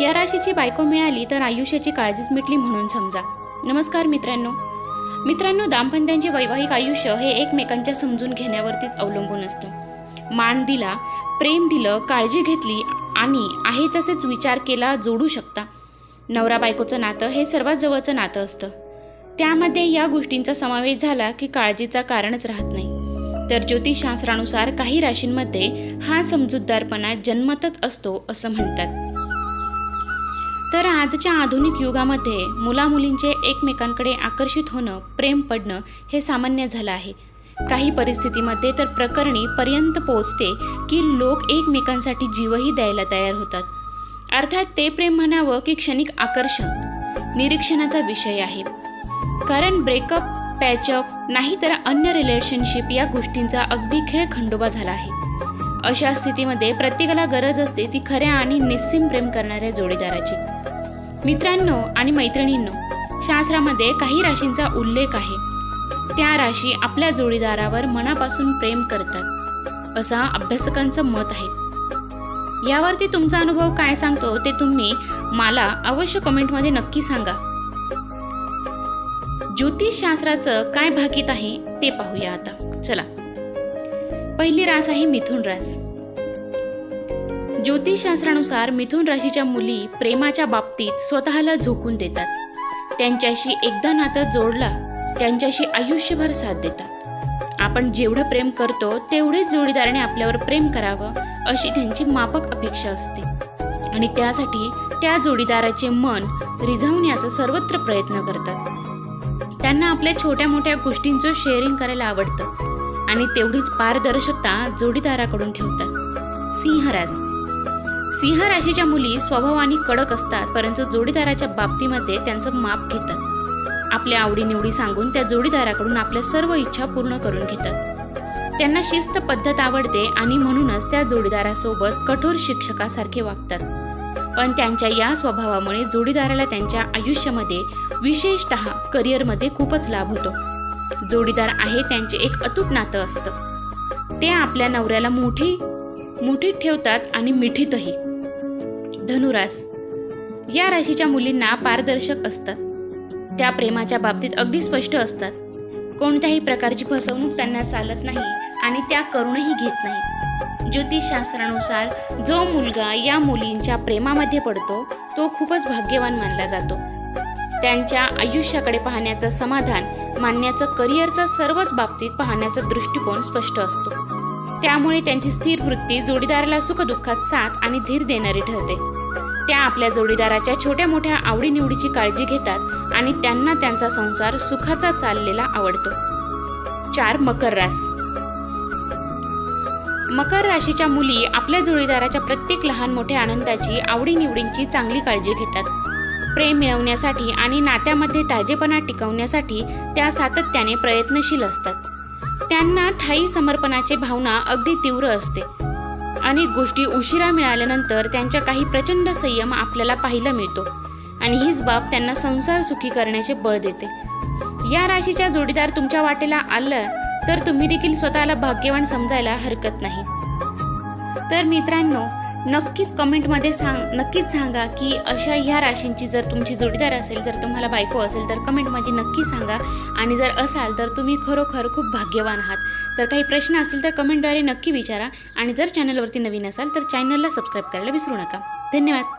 या राशीची बायको मिळाली तर आयुष्याची काळजीच मिटली म्हणून समजा. नमस्कार मित्रांनो. मित्रांनो दाम्पत्यांचे वैवाहिक आयुष्य हे एकमेकांच्या समजून घेण्यावरतीच अवलंबून असतं. मान दिला प्रेम दिलं काळजी घेतली आणि आहे तसेच विचार केला जोडू शकता. नवरा बायकोचं नातं हे सर्वात जवळचं नातं असतं. त्यामध्ये या गोष्टींचा समावेश झाला की काळजीचा कारणच राहत नाही. तर ज्योतिषशास्त्रानुसार काही राशींमध्ये हा समजूतदारपणा जन्मतच असतो असं म्हणतात. तर आजच्या आधुनिक युगामध्ये मुलामुलींचे एकमेकांकडे आकर्षित होणं प्रेम पडणं हे सामान्य झालं आहे. काही परिस्थितीमध्ये तर प्रकरणी पर्यंत पोहोचते की लोक एकमेकांसाठी जीवही द्यायला तयार होतात. अर्थात ते प्रेम म्हणावं की क्षणिक आकर्षण निरीक्षणाचा विषय आहे. कारण ब्रेकअप पॅचअप नाही तर अन्य रिलेशनशिप या गोष्टींचा अगदी खेळ खंडोबा झाला आहे. अशा स्थितीमध्ये प्रत्येकाला गरज असते ती खऱ्या आणि निस्सिम प्रेम करणाऱ्या जोडीदाराची. मित्रांनो आणि मैत्रिणींनो शास्त्रामध्ये काही राशींचा उल्लेख आहे. त्या राशी आपल्या जोडीदारावर मनापासून प्रेम करतात असा अभ्यासकांचं मत आहे. यावरती तुमचा अनुभव काय सांगतो ते तुम्ही मला अवश्य कमेंटमध्ये नक्की सांगा. ज्योतिषशास्त्राचं काय भाकीत आहे ते पाहूया आता. चला. पहिली रास आहे मिथुन रास. ज्योतिषशास्त्रानुसार मिथुन राशीच्या मुली प्रेमाच्या बाबतीत स्वतःला झोकून देतात. त्यांच्याशी एकदा नातं जोडला त्यांच्याशी आयुष्यभर साथ देतात. आपण जेवढं प्रेम करतो तेवढेच जोडीदाराने आपल्यावर प्रेम करावं अशी त्यांची मापक अपेक्षा असते. आणि त्यासाठी त्या जोडीदाराचे मन रिझवण्याचा सर्वत्र प्रयत्न करतात. त्यांना आपल्या छोट्या मोठ्या गोष्टींचं शेअरिंग करायला आवडतं. आणि तेवढीच पारदर्शकता जोडीदाराकडून ठेवतात. सिंहराज सिंह राशीच्या मुली स्वभावाने कडक असतात परंतु जोडीदाराच्या बाबतीमध्ये त्यांचं माप घेतात. आपल्या आवडीनिवडी सांगून त्या जोडीदाराकडून आपल्या सर्व इच्छा पूर्ण करून घेतात. त्यांना शिस्त पद्धत आवडते आणि म्हणूनच त्या जोडीदारासोबत कठोर शिक्षकासारखे वागतात. पण त्यांच्या या स्वभावामुळे जोडीदाराला त्यांच्या आयुष्यामध्ये विशेषत करिअरमध्ये खूपच लाभ होतो. जोडीदार आहे त्यांचे एक अतूट नातं असतं. ते आपल्या नवऱ्याला मोठी मुठीत ठेवतात आणि मिठीतही. धनुरास या राशीच्या मुलींना पारदर्शक असतात. त्या प्रेमाच्या बाबतीत अगदी स्पष्ट असतात. कोणत्याही प्रकारची फसवणूक त्यांना चालत नाही आणि त्या करूनही घेत नाही ज्योतिषशास्त्रानुसार जो मुलगा या मुलींच्या प्रेमामध्ये पडतो तो खूपच भाग्यवान मानला जातो. त्यांच्या आयुष्याकडे पाहण्याचं समाधान मानण्याचं करिअरचा सर्वच बाबतीत पाहण्याचा दृष्टिकोन स्पष्ट असतो. त्यामुळे त्यांची स्थिर वृत्ती जोडीदाराला सुखदुःखात साथ आणि धीर देणारी ठरते. त्या आपल्या जोडीदाराच्या छोट्या मोठ्या आवडीनिवडीची काळजी घेतात आणि त्यांना त्यांचा संसार सुखाचा चाललेला आवडतो. चार मकर रास. मकर राशीच्या मुली आपल्या जोडीदाराच्या प्रत्येक लहान मोठ्या आनंदाची आवडीनिवडींची चांगली काळजी घेतात. प्रेम मिळवण्यासाठी आणि नात्यामध्ये ताजेपणा टिकवण्यासाठी त्या सातत्याने प्रयत्नशील असतात. त्यांना ठाई समर्पणाची भावना अगदी तीव्र असते. अनेक गोष्टी उशिरा मिळाल्यानंतर त्यांच्या काही प्रचंड संयम आपल्याला पाहायला मिळतो आणि हीच बाब त्यांना संसार सुखी करण्याचे बळ देते. या राशीच्या जोडीदार तुमच्या वाटेला आलं तर तुम्ही देखील स्वतःला भाग्यवान समजायला हरकत नाही. तर मित्रांनो नक्कीच कमेंटमध्ये सांग नक्कीच सांगा की अशा ह्या राशींची जर तुमची जोडीदार असेल जर तुम्हाला बायको असेल तर कमेंटमध्ये नक्की सांगा. आणि जर असाल तर तुम्ही खरोखर खूप भाग्यवान आहात. तर काही प्रश्न असतील तर कमेंटद्वारे नक्की विचारा. आणि जर चॅनलवरती नवीन असाल तर चॅनलला सबस्क्राईब करायला विसरू नका. धन्यवाद.